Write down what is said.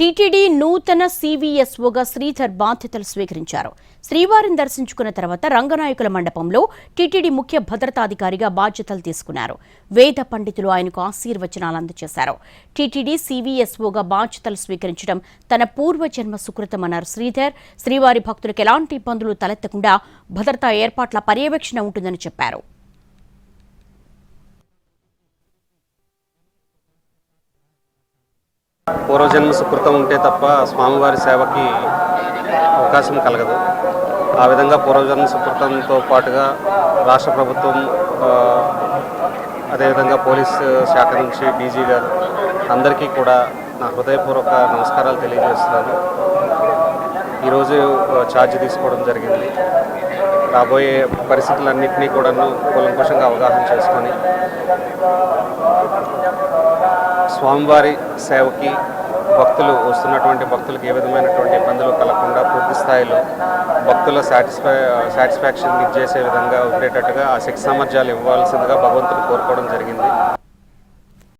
TTD నూతన సీవీఎస్ఓగా శ్రీధర్ బాధ్యతలు స్వీకరించారు. శ్రీవారిని దర్శించుకున్న తర్వాత రంగనాయకుల మండపంలో టీటీడీ ముఖ్య భద్రతాధికారిగా బాధ్యతలు తీసుకున్నారు. వేద పండితులు ఆయనకు ఆశీర్వచనాలు అందజేశారు. టీటీడీ సీవీఎస్ఓగా బాధ్యతలు స్వీకరించడం తన పూర్వజన్మ సుకృతమన్నారు శ్రీధర్. శ్రీవారి భక్తులకు ఎలాంటి ఇబ్బందులు తలెత్తకుండా భద్రతా ఏర్పాట్ల పర్యవేక్షణ ఉంటుందని చెప్పారు. పూర్వజన్మ సుకృతం ఉంటే తప్ప స్వామివారి సేవకి అవకాశం కలగదు. ఆ విధంగా పూర్వజన్మ సుకృతంతో పాటుగా రాష్ట్ర ప్రభుత్వం అదేవిధంగా పోలీస్ శాఖ నుంచి డీజీ గారు అందరికీ కూడా నా హృదయపూర్వక నమస్కారాలు తెలియజేస్తున్నాను. ఈరోజు ఛార్జ్ తీసుకోవడం జరిగింది. రాబోయే పరిస్థితులన్నింటినీ కూడాను కూలంకుషంగా అవగాహన చేసుకొని స్వామివారి సేవకి భక్తులు వస్తున్నటువంటి భక్తులకు ఏ విధమైనటువంటి ఇబ్బందులు కలగకుండా పూర్తి స్థాయిలో భక్తుల సాటిస్ఫై సాటిస్ఫాక్షన్ ఇచ్చేసే విధంగా ఉండేటట్టుగా ఆ శక్తి సామర్థ్యాలు ఇవ్వాల్సిందిగా భగవంతుడు కోరుకోవడం జరిగింది.